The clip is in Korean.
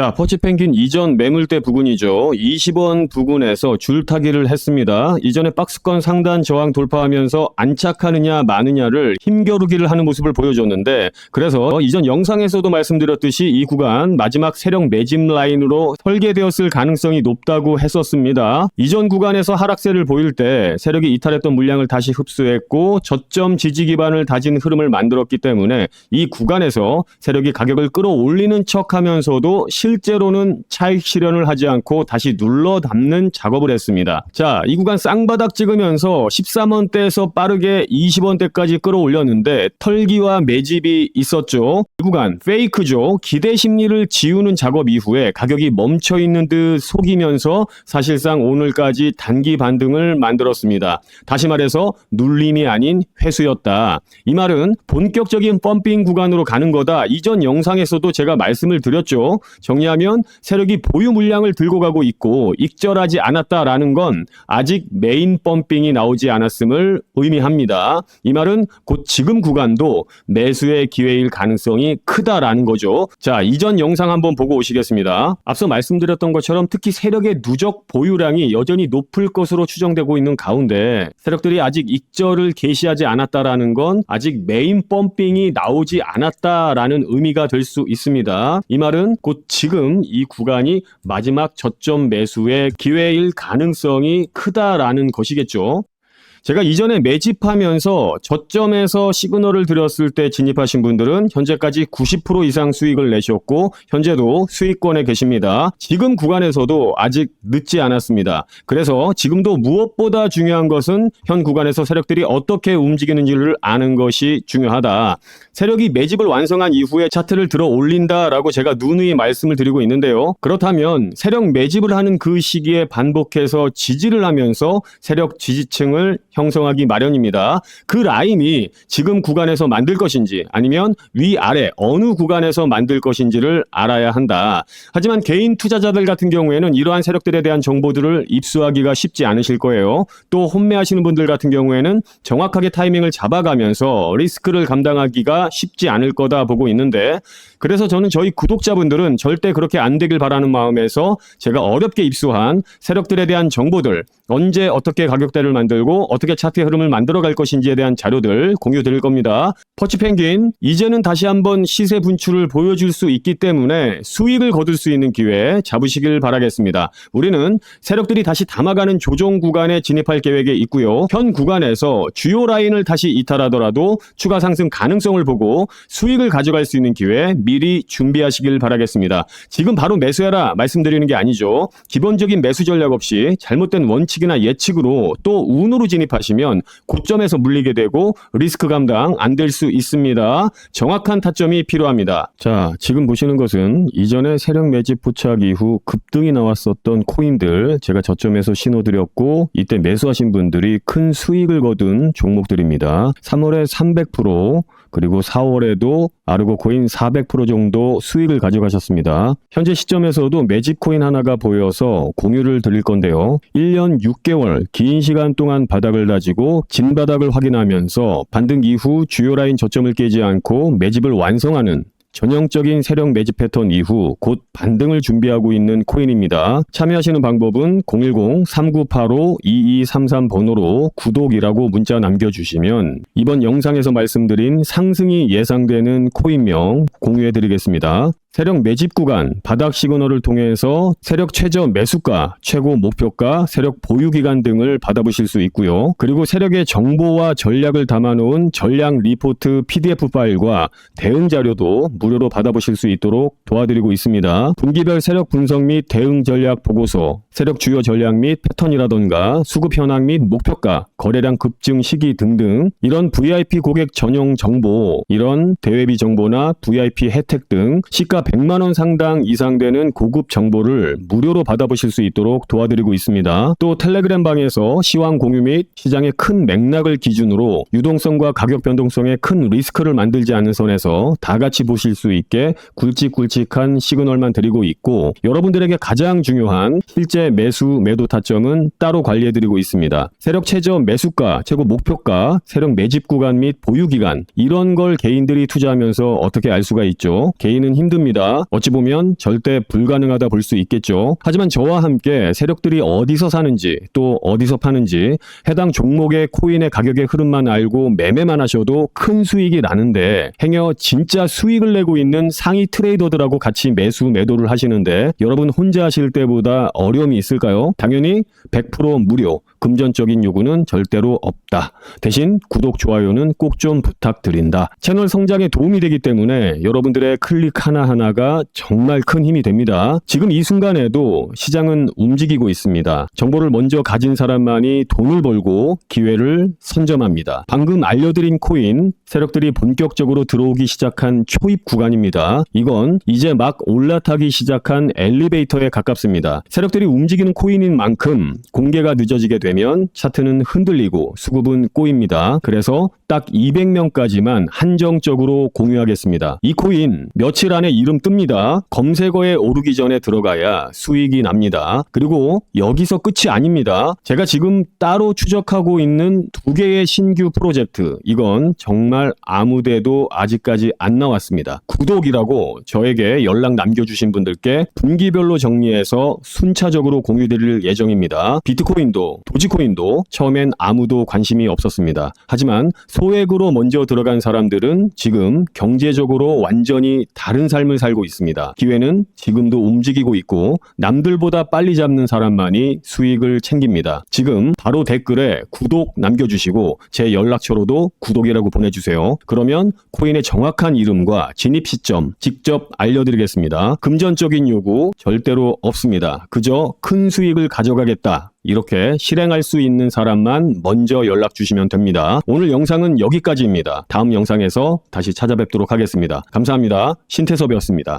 자, 퍼치펭귄 이전 매물대 부근이죠. 20원 부근에서 줄타기를 했습니다. 이전에 박스권 상단 저항 돌파하면서 안착하느냐 마느냐를 힘겨루기를 하는 모습을 보여줬는데 그래서 이전 영상에서도 말씀드렸듯이 이 구간 마지막 세력 매집 라인으로 설계되었을 가능성이 높다고 했었습니다. 이전 구간에서 하락세를 보일 때 세력이 이탈했던 물량을 다시 흡수했고 저점 지지 기반을 다진 흐름을 만들었기 때문에 이 구간에서 세력이 가격을 끌어올리는 척하면서도 실 제로는 차익 실현을 하지 않고 다시 눌러 담는 작업을 했습니다. 자, 이 구간 쌍바닥 찍으면서 13원대에서 빠르게 20원대까지 끌어올렸는데 털기와 매집이 있었죠. 이 구간 페이크죠. 기대 심리를 지우는 작업 이후에 가격이 멈춰 있는 듯 속이면서 사실상 오늘까지 단기 반등을 만들었습니다. 다시 말해서 눌림이 아닌 회수였다. 이 말은 본격적인 펌핑 구간으로 가는 거다. 이전 영상에서도 제가 말씀을 드렸죠. 정 리하면 세력이 보유 물량을 들고 가고 있고 익절하지 않았다라는 건 아직 메인 펌핑이 나오지 않았음을 의미합니다. 이 말은 곧 지금 구간도 매수의 기회일 가능성이 크다라는 거죠. 자, 이전 영상 한번 보고 오시겠습니다. 앞서 말씀드렸던 것처럼 특히 세력의 누적 보유량이 여전히 높을 것으로 추정되고 있는 가운데 세력들이 아직 익절을 개시하지 않았다라는 건 아직 메인 펌핑이 나오지 않았다라는 의미가 될 수 있습니다. 이 말은 곧 지금 이 구간이 마지막 저점 매수의 기회일 가능성이 크다라는 것이겠죠. 제가 이전에 매집하면서 저점에서 시그널을 드렸을 때 진입하신 분들은 현재까지 90% 이상 수익을 내셨고 현재도 수익권에 계십니다. 지금 구간에서도 아직 늦지 않았습니다. 그래서 지금도 무엇보다 중요한 것은 현 구간에서 세력들이 어떻게 움직이는지를 아는 것이 중요하다. 세력이 매집을 완성한 이후에 차트를 들어 올린다라고 제가 누누이 말씀을 드리고 있는데요. 그렇다면 세력 매집을 하는 그 시기에 반복해서 지지를 하면서 세력 지지층을 형성하기 마련입니다. 그 라인이 지금 구간에서 만들 것인지 아니면 위아래 어느 구간에서 만들 것인지를 알아야 한다. 하지만 개인 투자자들 같은 경우에는 이러한 세력들에 대한 정보들을 입수하기가 쉽지 않으실 거예요. 또 혼매하시는 분들 같은 경우에는 정확하게 타이밍을 잡아가면서 리스크를 감당하기가 쉽지 않을 거다 보고 있는데 그래서 저는 저희 구독자분들은 절대 그렇게 안 되길 바라는 마음에서 제가 어렵게 입수한 세력들에 대한 정보들 언제 어떻게 가격대를 만들고 어떻게 차트의 흐름을 만들어 갈 것인지에 대한 자료들 공유 드릴 겁니다. 퍼치펭귄 이제는 다시 한번 시세 분출을 보여줄 수 있기 때문에 수익을 거둘 수 있는 기회 잡으시길 바라겠습니다. 우리는 세력들이 다시 담아가는 조정 구간에 진입할 계획에 있고요. 현 구간에서 주요 라인을 다시 이탈하더라도 추가 상승 가능성을 보고 수익을 가져갈 수 있는 기회 미리 준비하시길 바라겠습니다. 지금 바로 매수해라 말씀드리는 게 아니죠. 기본적인 매수 전략 없이 잘못된 원칙이나 예측으로 또 운으로 진입 하시면 고점에서 물리게 되고 리스크 감당 안 될 수 있습니다. 정확한 타점이 필요합니다. 자, 지금 보시는 것은 이전에 세력 매집 포착 이후 급등이 나왔었던 코인들 제가 저점에서 신호 드렸고 이때 매수하신 분들이 큰 수익을 거둔 종목들입니다. 3월에 300% 그리고 4월에도 아르고 코인 400% 정도 수익을 가져가셨습니다. 현재 시점에서도 매집 코인 하나가 보여서 공유를 드릴 건데요. 1년 6개월 긴 시간 동안 바닥을 다지고 진 바닥을 확인하면서 반등 이후 주요 라인 저점을 깨지 않고 매집을 완성하는 전형적인 세력 매집 패턴 이후 곧 반등을 준비하고 있는 코인입니다. 참여하시는 방법은 010-3985-2233 번호로 구독이라고 문자 남겨주시면 이번 영상에서 말씀드린 상승이 예상되는 코인명 공유해 드리겠습니다. 세력 매집 구간, 바닥 시그널을 통해서 세력 최저 매수가, 최고 목표가, 세력 보유 기간 등을 받아보실 수 있고요. 그리고 세력의 정보와 전략을 담아놓은 전략 리포트 PDF 파일과 대응 자료도 무료로 받아보실 수 있도록 도와드리고 있습니다. 분기별 세력 분석 및 대응 전략 보고서, 세력 주요 전략 및 패턴이라던가 수급 현황 및 목표가, 거래량 급증 시기 등등 이런 VIP 고객 전용 정보, 이런 대외비 정보나 VIP 혜택 등 시가 100만 원 상당 이상 되는 고급 정보를 무료로 받아보실 수 있도록 도와드리고 있습니다. 또 텔레그램 방에서 시황 공유 및 시장의 큰 맥락을 기준으로 유동성과 가격 변동성에 큰 리스크를 만들지 않는 선에서 다 같이 보실 수 있게 굵직굵직한 시그널만 드리고 있고 여러분들에게 가장 중요한 실제 매수 매도 타점은 따로 관리해드리고 있습니다. 세력 최저 매수가, 최고 목표가, 세력 매집 구간 및 보유 기간 이런 걸 개인들이 투자하면서 어떻게 알 수가 있죠? 개인은 힘듭니다. 겁니다. 어찌 보면 절대 불가능하다 볼 수 있겠죠. 하지만 저와 함께 세력들이 어디서 사는지 또 어디서 파는지 해당 종목의 코인의 가격의 흐름만 알고 매매만 하셔도 큰 수익이 나는데 행여 진짜 수익을 내고 있는 상위 트레이더들하고 같이 매수 매도를 하시는데 여러분 혼자 하실 때보다 어려움이 있을까요? 당연히 100% 무료. 금전적인 요구는 절대로 없다. 대신 구독, 좋아요는 꼭 좀 부탁드린다. 채널 성장에 도움이 되기 때문에 여러분들의 클릭 하나하나가 정말 큰 힘이 됩니다. 지금 이 순간에도 시장은 움직이고 있습니다. 정보를 먼저 가진 사람만이 돈을 벌고 기회를 선점합니다. 방금 알려드린 코인, 세력들이 본격적으로 들어오기 시작한 초입 구간입니다. 이건 이제 막 올라타기 시작한 엘리베이터에 가깝습니다. 세력들이 움직이는 코인인 만큼 공개가 늦어지게 되면 차트는 흔들리고 수급은 꼬입니다. 그래서 딱 200명까지만 한정적으로 공유하겠습니다. 이 코인 며칠 안에 이름 뜹니다. 검색어에 오르기 전에 들어가야 수익이 납니다. 그리고 여기서 끝이 아닙니다. 제가 지금 따로 추적하고 있는 두 개의 신규 프로젝트. 이건 정말 아무데도 아직까지 안 나왔습니다. 구독이라고 저에게 연락 남겨주신 분들께 분기별로 정리해서 순차적으로 공유드릴 예정입니다. 비트코인도 도지코인도 처음엔 아무도 관심이 없었습니다. 하지만 소액으로 먼저 들어간 사람들은 지금 경제적으로 완전히 다른 삶을 살고 있습니다. 기회는 지금도 움직이고 있고 남들보다 빨리 잡는 사람만이 수익을 챙깁니다. 지금 바로 댓글에 구독 남겨주시고 제 연락처로도 구독이라고 보내주세요. 그러면 코인의 정확한 이름과 진입 시점 직접 알려드리겠습니다. 금전적인 요구 절대로 없습니다. 그저 큰 수익을 가져가겠다. 이렇게 실행할 수 있는 사람만 먼저 연락 주시면 됩니다. 오늘 영상은 여기까지입니다. 다음 영상에서 다시 찾아뵙도록 하겠습니다. 감사합니다. 신태섭이었습니다.